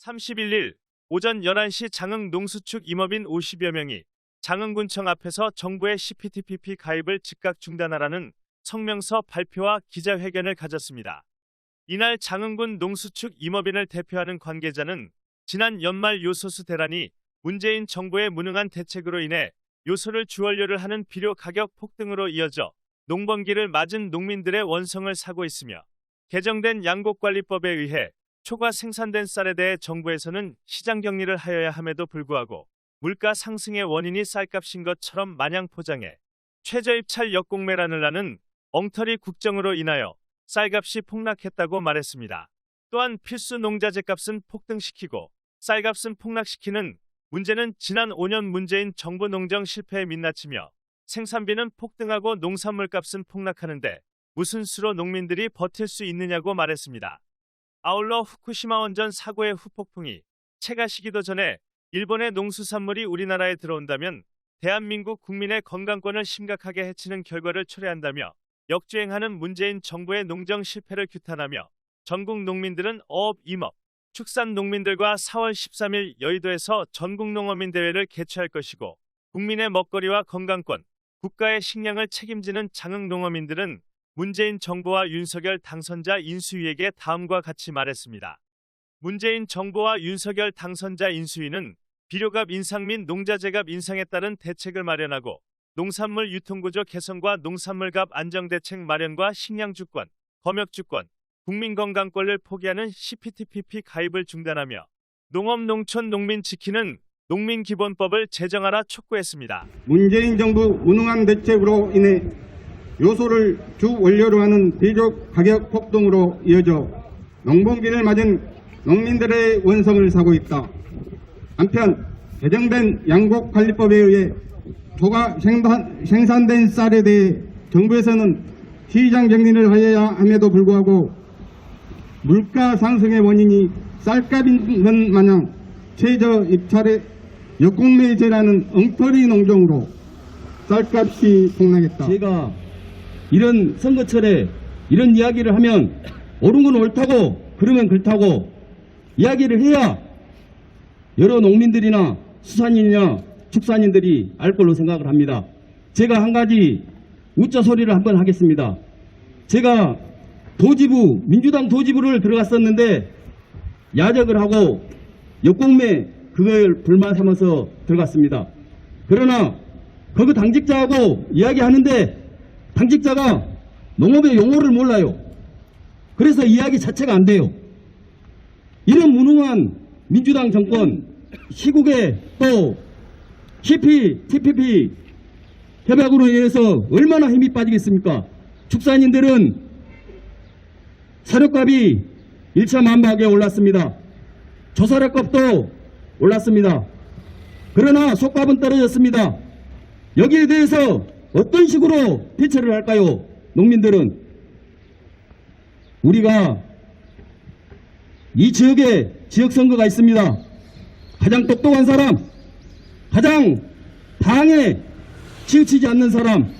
31일 오전 11시 장흥 농수축 임업인 50여 명이 장흥군청 앞에서 정부의 CPTPP 가입을 즉각 중단하라는 성명서 발표와 기자회견을 가졌습니다. 이날 장흥군 농수축 임업인을 대표하는 관계자는 지난 연말 요소수 대란이 문재인 정부의 무능한 대책으로 인해 요소를 주원료를 하는 비료 가격 폭등으로 이어져 농번기를 맞은 농민들의 원성을 사고 있으며 개정된 양곡관리법에 의해 초과 생산된 쌀에 대해 정부에서는 시장 격리를 하여야 함에도 불구하고 물가 상승의 원인이 쌀값인 것처럼 마냥 포장해 최저입찰 역공매란을 하는 엉터리 국정으로 인하여 쌀값이 폭락했다고 말했습니다. 또한 필수 농자재 값은 폭등시키고 쌀값은 폭락시키는 문제는 지난 5년 문재인 정부 농정 실패에 민낯이며 생산비는 폭등하고 농산물 값은 폭락하는데 무슨 수로 농민들이 버틸 수 있느냐고 말했습니다. 아울러 후쿠시마 원전 사고의 후폭풍이 채가 시기도 전에 일본의 농수산물이 우리나라에 들어온다면 대한민국 국민의 건강권을 심각하게 해치는 결과를 초래한다며 역주행하는 문재인 정부의 농정 실패를 규탄하며 전국 농민들은 어업 임업, 축산 농민들과 4월 13일 여의도에서 전국 농어민 대회를 개최할 것이고 국민의 먹거리와 건강권, 국가의 식량을 책임지는 장흥 농어민들은 문재인 정부와 윤석열 당선자 인수위에게 다음과 같이 말했습니다. 문재인 정부와 윤석열 당선자 인수위는 비료값 인상 및 농자재값 인상에 따른 대책을 마련하고 농산물 유통구조 개선과 농산물값 안정대책 마련과 식량주권, 검역주권, 국민건강권을 포기하는 CPTPP 가입을 중단하며 농업 농촌 농민 지키는 농민기본법을 제정하라 촉구했습니다. 문재인 정부 무능한 대책으로 인해 요소를 주 원료로 하는 비료 가격 폭등으로 이어져 농번기를 맞은 농민들의 원성을 사고 있다. 한편 개정된 양곡관리법에 의해 초과 생산, 생산 된 쌀에 대해 정부에서는 시장 격리를 하여야 함에도 불구하고 물가 상승의 원인이 쌀값인 것 마냥 최저 입찰의 역공매제라는 엉터리 농정으로 쌀값이 폭락했다. 제가 이런 선거철에 이런 이야기를 하면 옳은 건 옳다고 그러면 그렇다고 이야기를 해야 여러 농민들이나 수산인이나 축산인들이 알 걸로 생각을 합니다. 제가 한 가지 우짜 소리를 한번 하겠습니다. 제가 도지부 민주당 도지부를 들어갔었는데 야적을 하고 역공매 그걸 불만 삼아서 들어갔습니다. 그러나 거기 당직자하고 이야기하는데 당직자가 농업의 용어를 몰라요. 그래서 이야기 자체가 안 돼요. 이런 무능한 민주당 정권 시국에 또 CP, TPP 협약으로 인해서 얼마나 힘이 빠지겠습니까? 축산인들은 사료값이 1차 만박에 올랐습니다. 조사료값도 올랐습니다. 그러나 속값은 떨어졌습니다. 여기에 대해서 어떤 식으로 대처를 할까요? 농민들은 우리가 이 지역에 지역 선거가 있습니다. 가장 똑똑한 사람, 가장 당에 치우치지 않는 사람,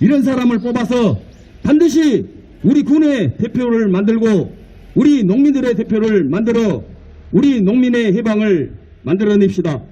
이런 사람을 뽑아서 반드시 우리 군의 대표를 만들고 우리 농민들의 대표를 만들어 우리 농민의 해방을 만들어냅시다.